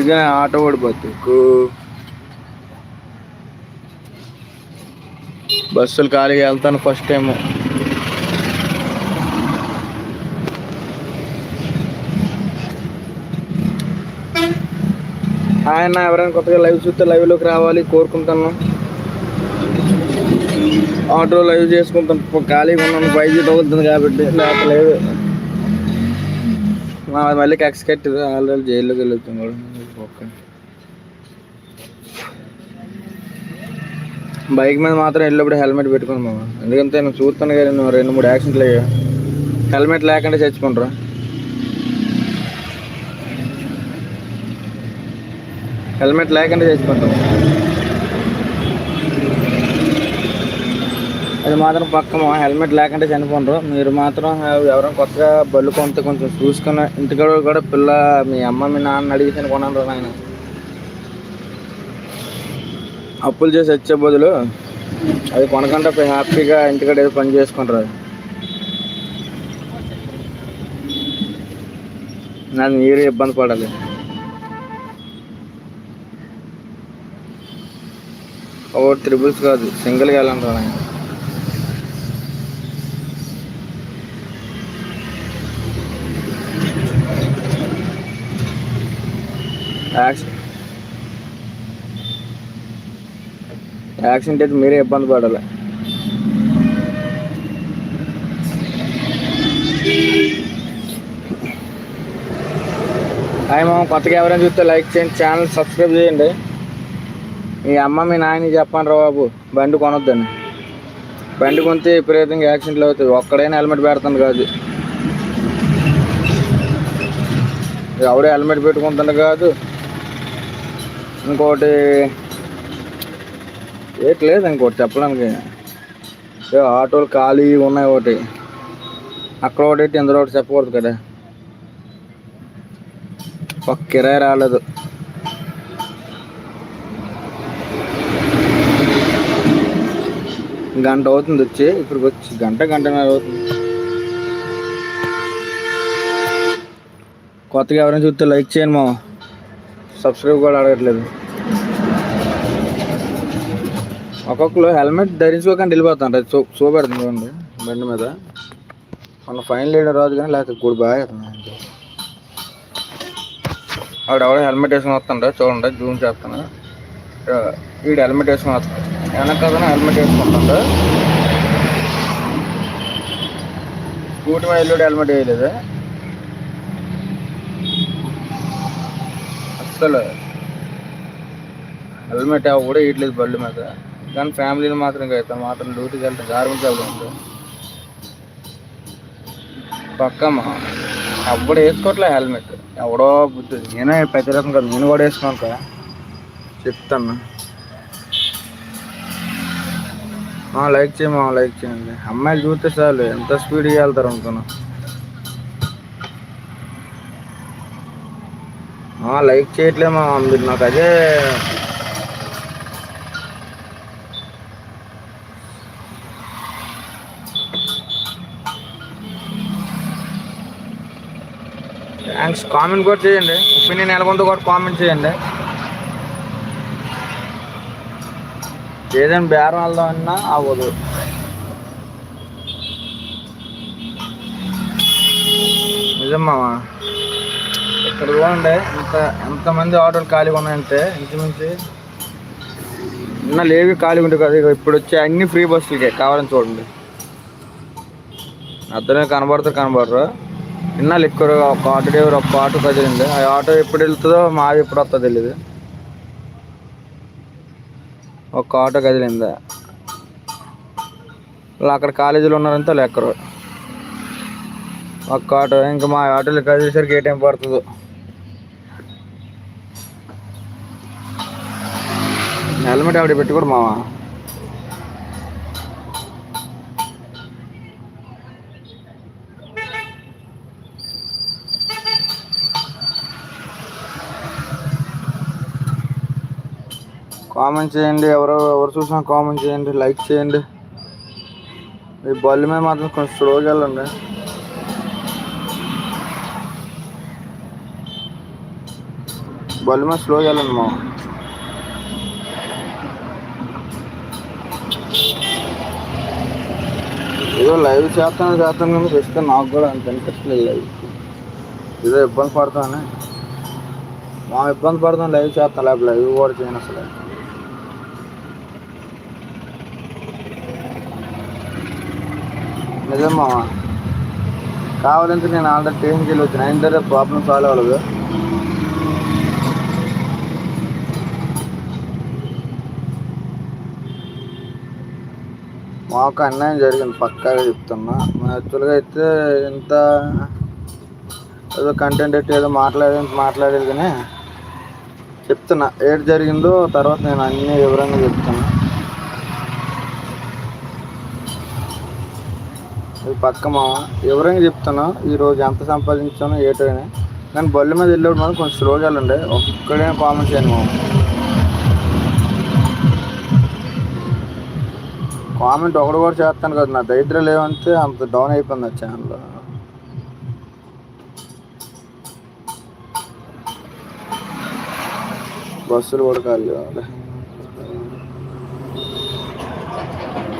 ఇదే ఆటో ఓడి బతుకు బస్సులు ఖాళీగా వెళ్తాను ఫస్ట్ టైం. ఆయన ఎవరైనా కొత్తగా లైవ్ చూస్తే లైవ్లోకి రావాలి కోరుకుంటాను ఆటో లైవ్ చేసుకుంటాను ఖాళీగా ఉన్నాను ఫైవ్ జీ తగులుతుంది కాబట్టి నాకు లేదు. మళ్ళీ కక్స్ కట్టి ఆల్రెడీ జైల్లోకి వెళ్ళొచ్చాం కూడా. బైక్ మీద మాత్రం వెళ్ళినప్పుడు హెల్మెట్ పెట్టుకుని మామ. ఎందుకంటే నేను చూస్తాను కదా నువ్వు రెండు మూడు యాక్సిడెంట్లు అయ్యా హెల్మెట్ లేకుండా చచ్చిపోండ్రా. హెల్మెట్ లేకుండా చచ్చిపోతాం. అది మాత్రం పక్క హెల్మెట్ లేకుండా చనిపోండ్రు మీరు మాత్రం ఎవరైనా కొత్తగా బళ్ళు కొంత కొంచెం చూసుకున్న ఇంటికాడ కూడా పిల్ల మీ అమ్మ మీ నాన్న అడిగి చనిపోనారు నాయన. అప్పులు చేసి వచ్చే బదులు అది కొనకుండా హ్యాపీగా ఇంటికాడ ఏదో పని చేసుకుంటారు నాకు మీరు ఇబ్బంది పడాలి. ఓ త్రిబుల్స్ కాదు సింగిల్గా వెళ్ళంటారు యాక్సిడెంట్ యాక్సిడెంట్ అయితే మీరే ఇబ్బంది పడాలి. హాయ్ మామ కొత్తగా ఎవరైనా చూస్తే లైక్ చేయండి ఛానల్ సబ్స్క్రైబ్ చేయండి. మీ అమ్మ మీ నాయన చెప్పండి రా బాబు బండి కొనొద్దని. బండి కొంటే విపరీతంగా యాక్సిడెంట్లు అవుతాయి ఒక్కడైనా హెల్మెట్ పెడుతుంది కాదు. ఎవడే హెల్మెట్ పెట్టుకుంటుంది కాదు. ఇంకోటి ఏట్ లేదు ఇంకోటి చెప్పడానికి. ఏ ఆటోలు ఖాళీ ఉన్నాయి ఒకటి. అక్కడ ఒకటి ఇందులో ఒకటి చెప్పకూడదు కదా. ఒక కిరాయి రాలేదు. గంట అవుతుంది వచ్చి ఇప్పుడు వచ్చి గంట గంటన్నర అవుతుంది. కొత్తగా ఎవరైనా చూస్తే లైక్ చేయండి మా సబ్స్క్రైబ్ కూడా అడగట్లేదు. ఒక్కొక్కరు హెల్మెట్ ధరించుకోకుండా వెళ్ళిపోతాను అది చూ చూపెడుతుంది చూడండి. బండి మీద. మన ఫైనల్ లీడర్ రాదు కానీ లేకపోతే కూడా బాగా ఆవిడ ఎవడో హెల్మెట్ వేసుకుని వస్తుండ చూడండి. జూమ్ చేస్తాను. వీడు హెల్మెట్ వేసుకుని వస్తాడు వెనక హెల్మెట్ వేసుకుంటాడు స్కూటీ మీద వెళ్ళాడు హెల్మెట్ వేయలేదు? అస్సలు హెల్మెట్ కూడా వేయట్లేదు బళ్ళు మీద. కానీ ఫ్యామిలీని మాత్రం అవుతాం మాత్రం డ్యూటీకి వెళ్తాం గార్మెంట్ జాబ్లో ఉంటాం. పక్కమ్మ అప్పుడు వేసుకోవట్లే హెల్మెట్. ఎవడో బుద్ధి నేనే ప్రతి రకం కాదు. నేను కూడా వేసుకున్నాక చెప్తాను. లైక్ చేయమా లైక్ చేయండి. అమ్మాయిలు చూస్తే చాలు ఎంత స్పీడ్గా వెళ్తారు అనుకున్నాను లైక్ చేయట్లేమా మీరు నాకు అదే థ్యాంక్స్ కామెంట్ కూడా చేయండి. ఒపీనియన్ ఎలాగుందో కూడా కామెంట్ చేయండి. ఏదైనా బేరం వెళ్దామన్నా అవ్వదు. నిజమ్మా ఇక్కడ చూడండి ఎంత ఎంతమంది ఆటోలు ఖాళీగా ఉన్నాయంటే ఇంచుమించి నిన్న లేవి ఖాళీగా ఉంటాయి కదా. ఇప్పుడు వచ్చే అన్ని ఫ్రీ బస్సులకే కావాలని చూడండి. అద్దమే కనబడతారు కనబడరు. నిన్న లిక్కరు ఒక ఆటో డ్రైవర్ ఒక ఆటో కదిలింది ఆ ఆటో ఎప్పుడు వెళ్తుందో మాది ఎప్పుడు వస్తుందో తెలియదు ఒక ఆటో కదిలిందా వాళ్ళు అక్కడ కాలేజీలో ఉన్నారంతా లెక్కరు ఒక్క ఆటో ఇంకా మా ఆటోలు కదిలేసరికి ఏ టైం పడుతుందో. హెల్మెట్ ఆవిడ పెట్టుకోడు మావా? కామెంట్ చేయండి ఎవరు ఎవరు చూసినా కామెంట్ చేయండి లైక్ చేయండి. ఈ బల్లి మీద మాత్రం కొంచెం స్లోగా వెళ్ళండి. బళ్ళు మీద స్లోగా వెళ్ళండి మా ఏదో లైవ్ చేస్తాను చేస్తాను కానీ ఇస్తే నాకు కూడా అంత ఇంట్రెస్ట్ లేదు లైవ్. ఏదో ఇబ్బంది పడతాను. మా ఇబ్బంది పడతాను లైవ్ చేస్తాను లేకపోతే లైవ్ కూడా చేయను అసలు. నిజమ్మా కావాలంటే నేను ఆల్రెడీ స్టేషన్కి వెళ్ళి వచ్చిన. అయిన ప్రాబ్లం సాల్వ్ అవ్వలేదు మాకు అన్యాయం జరిగింది పక్కాగా చెప్తున్నా. యాక్చువల్గా అయితే ఇంత ఏదో కంటెంట్ ఎట్టి ఏదో మాట్లాడేది మాట్లాడేది కానీ చెప్తున్నా. ఏది జరిగిందో తర్వాత నేను అన్ని వివరంగా చెప్తున్నా. ఇది పక్క మా వివరంగా చెప్తున్నా ఈరోజు ఎంత సంపాదించానో ఏటో అని కానీ బళ్ళు మీద వెళ్ళేప్పుడు మనం కొంచెం స్లోగా వెళ్ళండి ఒక్కడే కామెంట్ చేయండి మామ. కామెంట్ ఒకడు కూడా చేస్తాను కదా నా దరిద్రం లేవంటే అంత డౌన్ అయిపోయింది ఆ ఛానల్ బస్సులు కూడా ఖాళీ కావాలి.